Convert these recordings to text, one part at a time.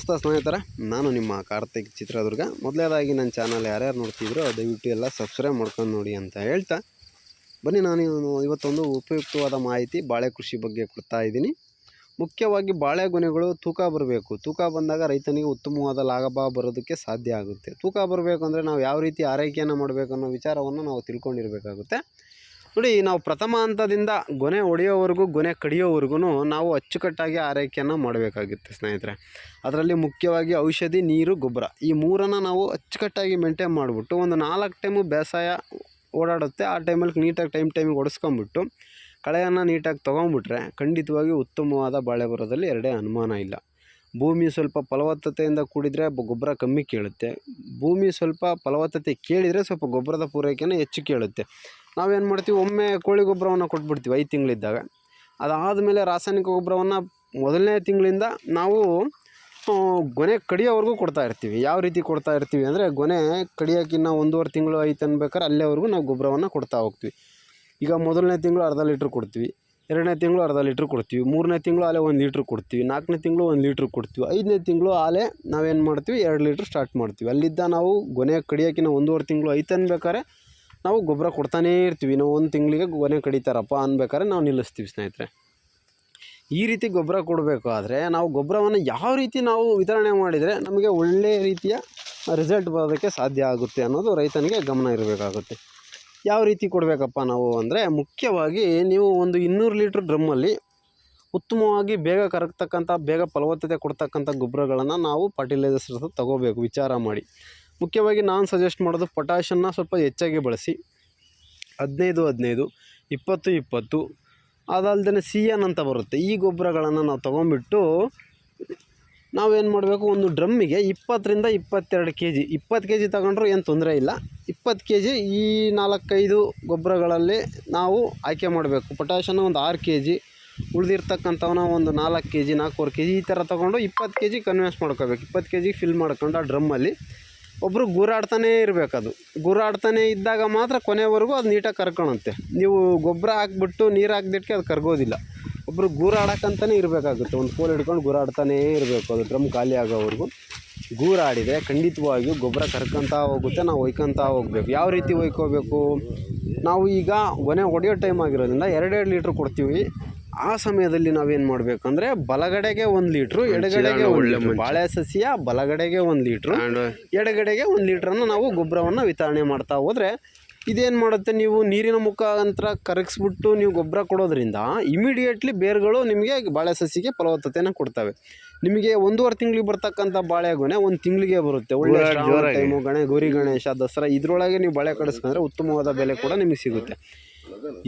ನಮಸ್ತೆ ಸ್ನೇಹಿತರೆ, ನಾನು ನಿಮ್ಮ ಕಾರ್ತಿಕ್ ಚಿತ್ರದುರ್ಗ. ಮೊದಲೇದಾಗಿ ನನ್ನ ಚಾನಲ್ ಯಾರ್ಯಾರು ನೋಡ್ತಿದ್ರು, ದಯವಿಟ್ಟು ಎಲ್ಲ ಸಬ್ಸ್ಕ್ರೈಬ್ ಮಾಡ್ಕೊಂಡು ನೋಡಿ ಅಂತ ಹೇಳ್ತಾ. ಬನ್ನಿ, ನಾನು ಇವ- ಇವತ್ತೊಂದು ಉಪಯುಕ್ತವಾದ ಮಾಹಿತಿ ಬಾಳೆ ಕೃಷಿ ಬಗ್ಗೆ ಕೊಡ್ತಾ ಇದ್ದೀನಿ. ಮುಖ್ಯವಾಗಿ ಬಾಳೆ ಗೊನೆಗಳು ತೂಕ ಬರಬೇಕು. ತೂಕ ಬಂದಾಗ ರೈತನಿಗೆ ಉತ್ತಮವಾದ ಲಾಭ ಬರೋದಕ್ಕೆ ಸಾಧ್ಯ ಆಗುತ್ತೆ. ತೂಕ ಬರಬೇಕು ಅಂದರೆ ನಾವು ಯಾವ ರೀತಿ ಆರೈಕೆಯನ್ನು ಮಾಡಬೇಕು ಅನ್ನೋ ವಿಚಾರವನ್ನು ನಾವು ತಿಳ್ಕೊಂಡಿರಬೇಕಾಗುತ್ತೆ. ನೋಡಿ, ನಾವು ಪ್ರಥಮ ಹಂತದಿಂದ ಗೊನೆ ಹೊಡೆಯೋವರೆಗೂ, ಗೊನೆ ಕಡಿಯೋವರೆಗೂ ನಾವು ಅಚ್ಚುಕಟ್ಟಾಗಿ ಆರೈಕೆಯನ್ನು ಮಾಡಬೇಕಾಗುತ್ತೆ ಸ್ನೇಹಿತರೆ. ಅದರಲ್ಲಿ ಮುಖ್ಯವಾಗಿ ಔಷಧಿ, ನೀರು, ಗೊಬ್ಬರ. ಈ ಮೂರನ್ನು ನಾವು ಅಚ್ಚುಕಟ್ಟಾಗಿ ಮೇಂಟೈನ್ ಮಾಡಿಬಿಟ್ಟು, ಒಂದು ನಾಲ್ಕು ಟೈಮು ಬೇಸಾಯ ಓಡಾಡುತ್ತೆ. ಆ ಟೈಮಲ್ಲಿ ನೀಟಾಗಿ ಟೈಮ್ ಟೈಮಿಗೆ ಹೊಡೆಸ್ಕೊಂಬಿಟ್ಟು ಕಳೆಯನ್ನು ನೀಟಾಗಿ ತೊಗೊಂಬಿಟ್ರೆ ಖಂಡಿತವಾಗಿ ಉತ್ತಮವಾದ ಬಾಳೆ ಬರೋದಲ್ಲಿ ಎರಡೇ ಅನುಮಾನ ಇಲ್ಲ. ಭೂಮಿ ಸ್ವಲ್ಪ ಫಲವತ್ತತೆಯಿಂದ ಕೂಡಿದರೆ ಗೊಬ್ಬರ ಕಮ್ಮಿ ಕೇಳುತ್ತೆ. ಭೂಮಿ ಸ್ವಲ್ಪ ಫಲವತ್ತತೆ ಕೇಳಿದರೆ ಸ್ವಲ್ಪ ಗೊಬ್ಬರದ ಪೂರೈಕೆನ ಹೆಚ್ಚು ಕೇಳುತ್ತೆ. ನಾವೇನು ಮಾಡ್ತೀವಿ? ಒಮ್ಮೆ ಕೋಳಿ ಗೊಬ್ಬರವನ್ನು ಕೊಟ್ಬಿಡ್ತೀವಿ, ಐದು ತಿಂಗಳಿದ್ದಾಗ. ಅದಾದಮೇಲೆ ರಾಸಾಯನಿಕ ಗೊಬ್ಬರವನ್ನು ಮೊದಲನೇ ತಿಂಗಳಿಂದ ನಾವು ಗೊನೆ ಕಡಿಯೋವರೆಗೂ ಕೊಡ್ತಾ ಇರ್ತೀವಿ. ಯಾವ ರೀತಿ ಕೊಡ್ತಾ ಇರ್ತೀವಿ ಅಂದರೆ ಗೊನೆ ಕಡಿಯೋಕ್ಕಿನ್ನ ಒಂದೂವರೆ ತಿಂಗಳು ಐತೆ ಅನ್ಬೇಕಾದ್ರೆ ಅಲ್ಲೇವರೆಗೂ ನಾವು ಗೊಬ್ಬರವನ್ನು ಕೊಡ್ತಾ ಹೋಗ್ತೀವಿ. ಈಗ ಮೊದಲನೇ ತಿಂಗಳು ಅರ್ಧ ಲೀಟ್ರ್ ಕೊಡ್ತೀವಿ. ಎರಡನೇ ತಿಂಗಳು ಅರ್ಧ ಲೀಟ್ರ್ ಕೊಡ್ತೀವಿ. ಮೂರನೇ ತಿಂಗಳು ಆಲೆ ಒಂದು ಲೀಟ್ರ್ ಕೊಡ್ತೀವಿ. ನಾಲ್ಕನೇ ತಿಂಗಳು ಒಂದು ಲೀಟ್ರ್ ಕೊಡ್ತೀವಿ. ಐದನೇ ತಿಂಗಳು ಆಲೆ ನಾವೇನು ಮಾಡ್ತೀವಿ? ಎರಡು ಲೀಟ್ರ್ ಸ್ಟಾರ್ಟ್ ಮಾಡ್ತೀವಿ. ಅಲ್ಲಿದ್ದ ನಾವು ಗೊನೆ ಕಡಿಯೋಕ್ಕಿಂತ ಒಂದೂವರೆ ತಿಂಗಳು ಐತೆ ಅನ್ಬೇಕಾದ್ರೆ ನಾವು ಗೊಬ್ಬರ ಕೊಡ್ತಾನೇ ಇರ್ತೀವಿ. ನಾವು ಒಂದು ತಿಂಗಳಿಗೆ ಗೊನೆ ಕಡಿತಾರಪ್ಪ ಅನ್ಬೇಕಾದ್ರೆ ನಾವು ನಿಲ್ಲಿಸ್ತೀವಿ ಸ್ನೇಹಿತರೆ. ಈ ರೀತಿ ಗೊಬ್ಬರ ಕೊಡಬೇಕು ಆದರೆ ನಾವು ಗೊಬ್ಬರವನ್ನು ಯಾವ ರೀತಿ ನಾವು ವಿತರಣೆ ಮಾಡಿದರೆ ನಮಗೆ ಒಳ್ಳೆಯ ರೀತಿಯ ರಿಸಲ್ಟ್ ಬರೋದಕ್ಕೆ ಸಾಧ್ಯ ಆಗುತ್ತೆ ಅನ್ನೋದು ರೈತನಿಗೆ ಗಮನ ಇರಬೇಕಾಗುತ್ತೆ. ಯಾವ ರೀತಿ ಕೊಡಬೇಕಪ್ಪ ನಾವು ಅಂದರೆ ಮುಖ್ಯವಾಗಿ ನೀವು ಒಂದು ಇನ್ನೂರು ಲೀಟ್ರ್ ಡ್ರಮ್ಮಲ್ಲಿ ಉತ್ತಮವಾಗಿ ಬೇಗ ಕರಗ್ತಕ್ಕಂಥ, ಬೇಗ ಫಲವತ್ತತೆ ಕೊಡ್ತಕ್ಕಂಥ ಗೊಬ್ಬರಗಳನ್ನು ನಾವು ಫರ್ಟಿಲೈಸರ್ಸ್ ತಗೋಬೇಕು, ವಿಚಾರ ಮಾಡಿ. ಮುಖ್ಯವಾಗಿ ನಾನು ಸಜೆಸ್ಟ್ ಮಾಡೋದು ಪೊಟ್ಯಾಷನ್ನ ಸ್ವಲ್ಪ ಹೆಚ್ಚಾಗಿ ಬಳಸಿ. ಹದಿನೈದು ಹದಿನೈದು, ಇಪ್ಪತ್ತು ಇಪ್ಪತ್ತು ಅದಲ್ದೇ ಸಿ ಎನ್ ಅಂತ ಬರುತ್ತೆ. ಈ ಗೊಬ್ಬರಗಳನ್ನು ನಾವು ತೊಗೊಂಬಿಟ್ಟು ನಾವೇನು ಮಾಡಬೇಕು? ಒಂದು ಡ್ರಮ್ಮಿಗೆ ಇಪ್ಪತ್ತರಿಂದ ಇಪ್ಪತ್ತೆರಡು ಕೆ ಜಿ ಇಪ್ಪತ್ತು ಕೆ ಜಿ ತಗೊಂಡ್ರೂ ಏನು ತೊಂದರೆ ಇಲ್ಲ. ಇಪ್ಪತ್ತು ಕೆ ಜಿ ಈ ನಾಲ್ಕೈದು ಗೊಬ್ಬರಗಳಲ್ಲಿ ನಾವು ಆಯ್ಕೆ ಮಾಡಬೇಕು. ಪೊಟ್ಯಾಷನ್ನು ಒಂದು ಆರು ಕೆ ಜಿ, ಉಳಿದಿರ್ತಕ್ಕಂಥವನ್ನ ಒಂದು ನಾಲ್ಕು ಕೆ ಜಿ, ನಾಲ್ಕೂವರೆ ಕೆ ಜಿ ಈ ಥರ ತೊಗೊಂಡು ಇಪ್ಪತ್ತು ಕೆ ಜಿ ಕನ್ವೆನ್ಸ್ ಮಾಡ್ಕೋಬೇಕು. ಇಪ್ಪತ್ತು ಕೆ ಜಿ ಫಿಲ್ ಮಾಡ್ಕೊಂಡು ಆ ಡ್ರಮ್ಮಲ್ಲಿ ಒಬ್ಬರು ಇರಬೇಕು ಇರಬೇಕದು. ಗುರಾಡ್ತಾನೆ ಇದ್ದಾಗ ಮಾತ್ರ ಕೊನೆವರೆಗೂ ಅದು ನೀಟಾಗಿ ಕರ್ಕೊಳುತ್ತೆ. ನೀವು ಗೊಬ್ಬರ ಹಾಕ್ಬಿಟ್ಟು ನೀರು ಹಾಕ್ದಿಟ್ಕೆ ಅದು ಕರ್ಗೋದಿಲ್ಲ. ಒಬ್ಬರು ಗೂರಾಡಕ್ಕಂತಲೇ ಇರಬೇಕಾಗುತ್ತೆ. ಒಂದು ಕೋಲ್ ಹಿಡ್ಕೊಂಡು ಗುರಾಡ್ತಾನೇ ಇರಬೇಕು. ಅದು ಡ್ರಮ್ ಖಾಲಿ ಆಗೋವರೆಗೂ. ಗೂರಾಡಿದರೆ ಖಂಡಿತವಾಗಿಯೂ ಗೊಬ್ಬರ ಕರ್ಕೊಂತ ಹೋಗುತ್ತೆ ನಾವು ಒಯ್ಕೊಂತ ಹೋಗ್ಬೇಕು. ಯಾವ ರೀತಿ ಒಯ್ಕೋಬೇಕು? ನಾವು ಈಗ ಗೊನೆ ಹೊಡೆಯೋ ಟೈಮ್ ಆಗಿರೋದ್ರಿಂದ ಎರಡೆರಡು ಲೀಟ್ರ್ ಕೊಡ್ತೀವಿ. ಆ ಸಮಯದಲ್ಲಿ ನಾವೇನು ಮಾಡಬೇಕಂದ್ರೆ ಬಲಗಡೆಗೆ ಒಂದು ಲೀಟ್ರು ಎಡಗಡೆಗೆ ಒಳ್ಳೆ ಬಾಳೆ ಸಸಿಯ ಬಲಗಡೆಗೆ ಒಂದು ಲೀಟ್ರು ಎಡಗಡೆಗೆ ಒಂದು ಲೀಟ್ರನ್ನು ನಾವು ಗೊಬ್ಬರವನ್ನು ವಿತರಣೆ ಮಾಡ್ತಾ ಹೋದರೆ ಇದೇನು ಮಾಡುತ್ತೆ ನೀವು? ನೀರಿನ ಮುಖಾಂತರ ಕರಗಿಸ್ಬಿಟ್ಟು ನೀವು ಗೊಬ್ಬರ ಕೊಡೋದ್ರಿಂದ ಇಮಿಡಿಯೇಟ್ಲಿ ಬೇರುಗಳು ನಿಮಗೆ ಬಾಳೆ ಸಸಿಗೆ ಫಲವತ್ತತೆಯನ್ನು ಕೊಡ್ತವೆ. ನಿಮಗೆ ಒಂದೂವರೆ ತಿಂಗಳಿಗೆ ಬರ್ತಕ್ಕಂಥ ಬಾಳೆಗೊನೆ ಒಂದು ತಿಂಗಳಿಗೆ ಬರುತ್ತೆ. ಒಳ್ಳೆ ಟೈಮು ಗಣೆ ಗೌರಿ ಗಣೇಶ ದಸರಾ ಇದರೊಳಗೆ ನೀವು ಬಾಳೆ ಕಡಿಸ್ಕೊಂಡ್ರೆ ಉತ್ತಮವಾದ ಬೆಲೆ ಕೂಡ ನಿಮಗೆ ಸಿಗುತ್ತೆ.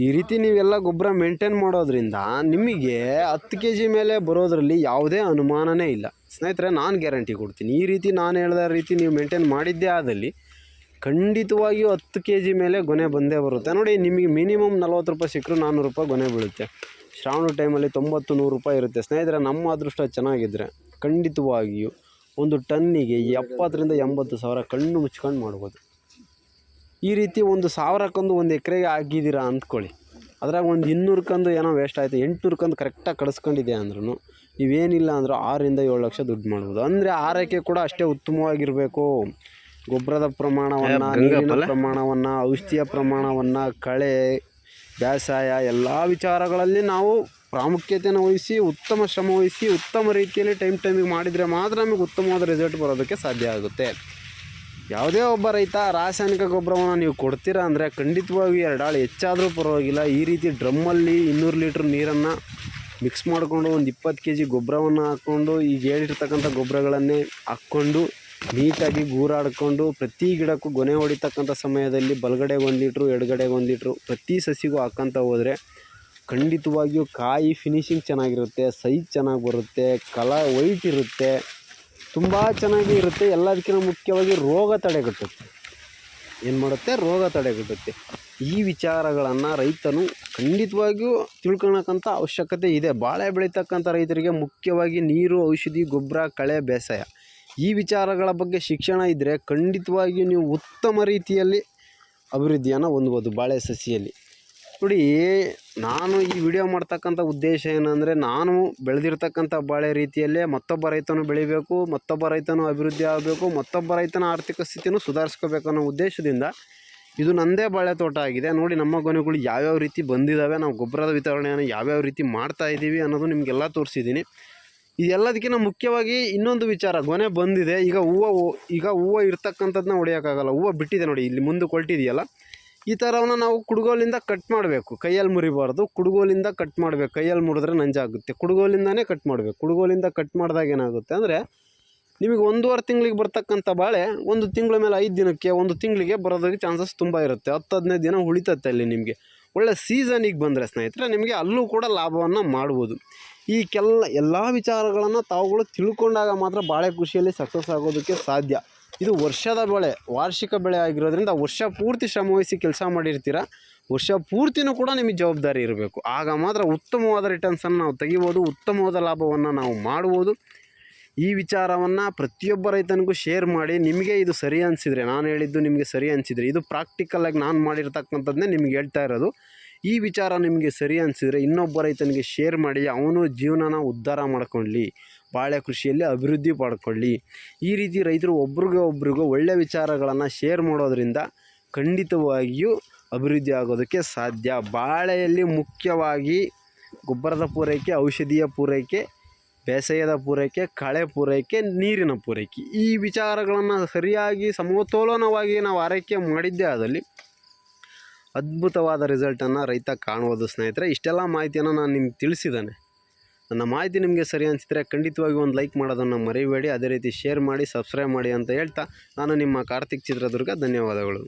ಈ ರೀತಿ ನೀವೆಲ್ಲ ಗೊಬ್ಬರ ಮೇಂಟೈನ್ ಮಾಡೋದ್ರಿಂದ ನಿಮಗೆ ಹತ್ತು ಕೆ ಜಿ ಮೇಲೆ ಬರೋದ್ರಲ್ಲಿ ಯಾವುದೇ ಅನುಮಾನನೇ ಇಲ್ಲ. ಸ್ನೇಹಿತರೆ ನಾನು ಗ್ಯಾರಂಟಿ ಕೊಡ್ತೀನಿ. ಈ ರೀತಿ ನಾನು ಹೇಳಿದ ರೀತಿ ನೀವು ಮೇಂಟೈನ್ ಮಾಡಿದ್ದೇ ಆದಲ್ಲಿ ಖಂಡಿತವಾಗಿಯೂ ಹತ್ತು ಕೆ ಜಿ ಮೇಲೆ ಗೊನೆ ಬಂದೇ ಬರುತ್ತೆ. ನೋಡಿ ನಿಮಗೆ ಮಿನಿಮಮ್ ನಲ್ವತ್ತು ರೂಪಾಯಿ ಸಿಕ್ಕರೂ ನಾನ್ನೂರು ರೂಪಾಯಿ ಗೊನೆ ಬೀಳುತ್ತೆ. ಶ್ರಾವಣ ಟೈಮಲ್ಲಿ ತೊಂಬತ್ತು ನೂರು ರೂಪಾಯಿ ಇರುತ್ತೆ. ಸ್ನೇಹಿತರೆ ನಮ್ಮ ಅದೃಷ್ಟ ಚೆನ್ನಾಗಿದ್ದರೆ ಖಂಡಿತವಾಗಿಯೂ ಒಂದು ಟನ್ನಿಗೆ ಎಪ್ಪತ್ತರಿಂದ ಎಂಬತ್ತು ಸಾವಿರ ಕಣ್ಣು ಮುಚ್ಕೊಂಡು ಮಾಡ್ಬೋದು. ಈ ರೀತಿ ಒಂದು ಸಾವಿರಕ್ಕೊಂದು ಒಂದು ಎಕರೆಗೆ ಹಾಕಿದ್ದೀರಾ ಅಂದ್ಕೊಳ್ಳಿ. ಅದ್ರಾಗ ಒಂದು ಇನ್ನೂರು ಕಂದು ಏನೋ ವೇಸ್ಟ್ ಆಯಿತು ಎಂಟುನೂರು ಕಂದು ಕರೆಕ್ಟಾಗಿ ಕಳಿಸ್ಕೊಂಡಿದೆ ಅಂದ್ರೂ ನೀವೇನಿಲ್ಲ ಅಂದರೂ ಆರರಿಂದ ಏಳು ಲಕ್ಷ ದುಡ್ಡು ಮಾಡ್ಬೋದು. ಅಂದರೆ ಆರೈಕೆ ಕೂಡ ಅಷ್ಟೇ ಉತ್ತಮವಾಗಿರಬೇಕು. ಗೊಬ್ಬರದ ಪ್ರಮಾಣವನ್ನು ನೀರಿನ ಪ್ರಮಾಣವನ್ನು ಔಷಧಿಯ ಪ್ರಮಾಣವನ್ನು ಕಳೆ ಬೇಸಾಯ, ಎಲ್ಲ ವಿಚಾರಗಳಲ್ಲಿ ನಾವು ಪ್ರಾಮುಖ್ಯತೆಯನ್ನು ವಹಿಸಿ, ಉತ್ತಮ ಶ್ರಮ ವಹಿಸಿ, ಉತ್ತಮ ರೀತಿಯಲ್ಲಿ ಟೈಮ್ ಟೈಮಿಗೆ ಮಾಡಿದರೆ ಮಾತ್ರ ನಮಗೆ ಉತ್ತಮವಾದ ರಿಸಲ್ಟ್ ಬರೋದಕ್ಕೆ ಸಾಧ್ಯ ಆಗುತ್ತೆ. ಯಾವುದೇ ಒಬ್ಬ ರೈತ ರಾಸಾಯನಿಕ ಗೊಬ್ಬರವನ್ನು ನೀವು ಕೊಡ್ತೀರಾ ಅಂದರೆ ಖಂಡಿತವಾಗಿ ಎರಡಾಳು ಹೆಚ್ಚಾದರೂ ಪರವಾಗಿಲ್ಲ. ಈ ರೀತಿ ಡ್ರಮ್ಮಲ್ಲಿ ಇನ್ನೂರು ಲೀಟ್ರ್ ನೀರನ್ನು ಮಿಕ್ಸ್ ಮಾಡಿಕೊಂಡು ಒಂದು ಇಪ್ಪತ್ತು ಕೆ ಜಿ ಗೊಬ್ಬರವನ್ನು ಹಾಕ್ಕೊಂಡು ಈಗ ಹೇಳಿರ್ತಕ್ಕಂಥ ಗೊಬ್ಬರಗಳನ್ನೇ ಹಾಕ್ಕೊಂಡು ನೀಟಾಗಿ ಗೂರಾಡಿಕೊಂಡು ಪ್ರತಿ ಗಿಡಕ್ಕೂ ಗೊನೆ ಹೊಡಿತಕ್ಕಂಥ ಸಮಯದಲ್ಲಿ ಬಲಗಡೆ ಒಂದು ಲೀಟ್ರು, ಎಡಗಡೆ ಒಂದು ಲೀಟ್ರು ಪ್ರತಿ ಸಸಿಗೂ ಹಾಕ್ಕಂತ ಹೋದರೆ ಖಂಡಿತವಾಗಿಯೂ ಕಾಯಿ ಫಿನಿಶಿಂಗ್ ಚೆನ್ನಾಗಿರುತ್ತೆ ಸೈಜ್ ಚೆನ್ನಾಗಿ ಬರುತ್ತೆ ಕಲರ್ ವೈಟ್ ಇರುತ್ತೆ, ತುಂಬ ಚೆನ್ನಾಗಿ ಇರುತ್ತೆ. ಎಲ್ಲದಕ್ಕಿಂತ ಮುಖ್ಯವಾಗಿ ರೋಗ ತಡೆಗಟ್ಟುತ್ತೆ. ಏನು ಮಾಡುತ್ತೆ? ರೋಗ ತಡೆಗಟ್ಟುತ್ತೆ. ಈ ವಿಚಾರಗಳನ್ನು ರೈತನು ಖಂಡಿತವಾಗಿಯೂ ತಿಳ್ಕೊಳಕ್ಕಂಥ ಅವಶ್ಯಕತೆ ಇದೆ. ಬಾಳೆ ಬೆಳೀತಕ್ಕಂಥ ರೈತರಿಗೆ ಮುಖ್ಯವಾಗಿ ನೀರು, ಔಷಧಿ, ಗೊಬ್ಬರ, ಕಳೆ, ಬೇಸಾಯ. ಈ ವಿಚಾರಗಳ ಬಗ್ಗೆ ಶಿಕ್ಷಣ ಇದ್ದರೆ ಖಂಡಿತವಾಗಿಯೂ ನೀವು ಉತ್ತಮ ರೀತಿಯಲ್ಲಿ ಅಭಿವೃದ್ಧಿಯನ್ನು ಹೊಂದ್ಬೋದು ಬಾಳೆ ಸಸಿಯಲ್ಲಿ. ನೋಡಿ, ನಾನು ಈ ವಿಡಿಯೋ ಮಾಡ್ತಕ್ಕಂಥ ಉದ್ದೇಶ ಏನಂದರೆ ನಾನು ಬೆಳೆದಿರ್ತಕ್ಕಂಥ ಬಾಳೆ ರೀತಿಯಲ್ಲೇ ಮತ್ತೊಬ್ಬ ರೈತನು ಬೆಳಿಬೇಕು, ಮತ್ತೊಬ್ಬ ರೈತನು ಅಭಿವೃದ್ಧಿ ಆಗಬೇಕು, ಮತ್ತೊಬ್ಬ ರೈತನ ಆರ್ಥಿಕ ಸ್ಥಿತಿನೂ ಸುಧಾರಿಸ್ಕೋಬೇಕು ಅನ್ನೋ ಉದ್ದೇಶದಿಂದ ಇದು ನನ್ನದೇ ಬಾಳೆ ತೋಟ ಆಗಿದೆ. ನೋಡಿ, ನಮ್ಮ ಗೊನೆಗಳು ಯಾವ್ಯಾವ ರೀತಿ ಬಂದಿದ್ದಾವೆ ನಾವು ಗೊಬ್ಬರದ ವಿತರಣೆಯನ್ನು ಯಾವ್ಯಾವ ರೀತಿ ಮಾಡ್ತಾ ಇದ್ದೀವಿ ಅನ್ನೋದು ನಿಮಗೆಲ್ಲ ತೋರಿಸಿದ್ದೀನಿ. ಇದೆಲ್ಲದಕ್ಕಿಂತ ಮುಖ್ಯವಾಗಿ ಇನ್ನೊಂದು ವಿಚಾರ, ಗೊನೆ ಬಂದಿದೆ. ಈಗ ಹೂವು ಈಗ ಹೂವು ಇರ್ತಕ್ಕಂಥದ್ದನ್ನ ಹೊಡೆಯೋಕ್ಕಾಗಲ್ಲ. ಹೂವು ಬಿಟ್ಟಿದೆ ನೋಡಿ, ಇಲ್ಲಿ ಮುಂದೆ ಕೊಲ್ಟಿದೆಯಲ್ಲ ಈ ಥರವನ್ನ ನಾವು ಕುಡುಗೋಲಿಂದ ಕಟ್ ಮಾಡಬೇಕು. ಕೈಯಲ್ಲಿ ಮುರಿಬಾರ್ದು. ಕುಡುಗೋಲಿಂದ ಕಟ್ ಮಾಡಬೇಕು. ಕೈಯಲ್ಲಿ ಮುರಿದ್ರೆ ನಂಜಾಗುತ್ತೆ. ಕುಡುಗೋಲಿಂದನೇ ಕಟ್ ಮಾಡಬೇಕು. ಕುಡುಗೋಲಿಂದ ಕಟ್ ಮಾಡಿದಾಗ ಏನಾಗುತ್ತೆ ಅಂದರೆ, ನಿಮಗೆ ಒಂದೂವರೆ ತಿಂಗಳಿಗೆ ಬರ್ತಕ್ಕಂಥ ಬಾಳೆ ಒಂದು ತಿಂಗಳ ಮೇಲೆ ಐದು ದಿನಕ್ಕೆ, ಒಂದು ತಿಂಗಳಿಗೆ ಬರೋದಕ್ಕೆ ಚಾನ್ಸಸ್ ತುಂಬ ಇರುತ್ತೆ. ಹತ್ತು, ಹದಿನೈದು ದಿನ ಉಳಿತತ್ತೆ ಅಲ್ಲಿ ನಿಮಗೆ. ಒಳ್ಳೆ ಸೀಸನಿಗೆ ಬಂದರೆ ಸ್ನೇಹಿತರೆ, ನಿಮಗೆ ಅಲ್ಲೂ ಕೂಡ ಲಾಭವನ್ನು ಮಾಡ್ಬೋದು. ಈ ಕೆಲ ಎಲ್ಲ ವಿಚಾರಗಳನ್ನು ತಾವುಗಳು ತಿಳ್ಕೊಂಡಾಗ ಮಾತ್ರ ಬಾಳೆ ಕೃಷಿಯಲ್ಲಿ ಸಕ್ಸಸ್ ಆಗೋದಕ್ಕೆ ಸಾಧ್ಯ. ಇದು ವರ್ಷದ ಬೆಳೆ, ವಾರ್ಷಿಕ ಬೆಳೆ ಆಗಿರೋದ್ರಿಂದ ವರ್ಷ ಪೂರ್ತಿ ಶ್ರಮವಹಿಸಿ ಕೆಲಸ ಮಾಡಿರ್ತೀರ? ವರ್ಷ ಪೂರ್ತಿನೂ ಕೂಡ ನಿಮಗೆ ಜವಾಬ್ದಾರಿ ಇರಬೇಕು. ಆಗ ಮಾತ್ರ ಉತ್ತಮವಾದ ರಿಟರ್ನ್ಸನ್ನು ನಾವು ತೆಗಿಬೋದು, ಉತ್ತಮವಾದ ಲಾಭವನ್ನು ನಾವು ಮಾಡ್ಬೋದು ಈ ವಿಚಾರವನ್ನು ಪ್ರತಿಯೊಬ್ಬ ರೈತನಿಗೂ ಶೇರ್ ಮಾಡಿ, ನಿಮಗೆ ಇದು ಸರಿ ಅನಿಸಿದರೆ, ನಾನು ಹೇಳಿದ್ದು ನಿಮಗೆ ಸರಿ ಅನಿಸಿದರೆ, ಇದು ಪ್ರಾಕ್ಟಿಕಲಾಗಿ ನಾನು ಮಾಡಿರ್ತಕ್ಕಂಥದ್ದನ್ನೇ ನಿಮ್ಗೆ ಹೇಳ್ತಾ ಇರೋದು. ಈ ವಿಚಾರ ನಿಮಗೆ ಸರಿ ಅನಿಸಿದರೆ ಇನ್ನೊಬ್ಬ ರೈತನಿಗೆ ಶೇರ್ ಮಾಡಿ ಅವನು ಜೀವನನ ಉದ್ಧಾರ ಮಾಡ್ಕೊಳ್ಳಿ, ಬಾಳೆ ಕೃಷಿಯಲ್ಲಿ ಅಭಿವೃದ್ಧಿ ಪಡ್ಕೊಳ್ಳಿ. ಈ ರೀತಿ ರೈತರು ಒಬ್ರಿಗೆ ಒಬ್ರಿಗೂ ಒಳ್ಳೆಯ ವಿಚಾರಗಳನ್ನು ಶೇರ್ ಮಾಡೋದರಿಂದ ಖಂಡಿತವಾಗಿಯೂ ಅಭಿವೃದ್ಧಿ ಆಗೋದಕ್ಕೆ ಸಾಧ್ಯ. ಬಾಳೆಯಲ್ಲಿ ಮುಖ್ಯವಾಗಿ ಗೊಬ್ಬರದ ಪೂರೈಕೆ, ಔಷಧಿಯ ಪೂರೈಕೆ, ಬೇಸಾಯದ ಪೂರೈಕೆ, ಕಳೆ ಪೂರೈಕೆ, ನೀರಿನ ಪೂರೈಕೆ. ಈ ವಿಚಾರಗಳನ್ನು ಸರಿಯಾಗಿ ಸಮತೋಲನವಾಗಿ ನಾವು ಆರೈಕೆ ಮಾಡಿದ್ದೇ ಆದಲ್ಲಿ ಅದ್ಭುತವಾದ ರಿಸಲ್ಟನ್ನು ರೈತ ಕಾಣ್ಬೋದು ಸ್ನೇಹಿತರೆ. ಇಷ್ಟೆಲ್ಲ ಮಾಹಿತಿಯನ್ನು ನಾನು ನಿಮ್ಗೆ ತಿಳಿಸಿದ್ದೇನೆ. ನನ್ನ ಮಾಹಿತಿ ನಿಮಗೆ ಸರಿ ಅನಿಸಿದರೆ ಖಂಡಿತವಾಗಿ ಒಂದು ಲೈಕ್ ಮಾಡೋದನ್ನು ಮರಿಬೇಡಿ. ಅದೇ ರೀತಿ ಶೇರ್ ಮಾಡಿ, ಸಬ್ಸ್ಕ್ರೈಬ್ ಮಾಡಿ ಅಂತ ಹೇಳ್ತಾ ನಾನು ನಿಮ್ಮ ಕಾರ್ತಿಕ್ ಚಿತ್ರದುರ್ಗ ಧನ್ಯವಾದಗಳು.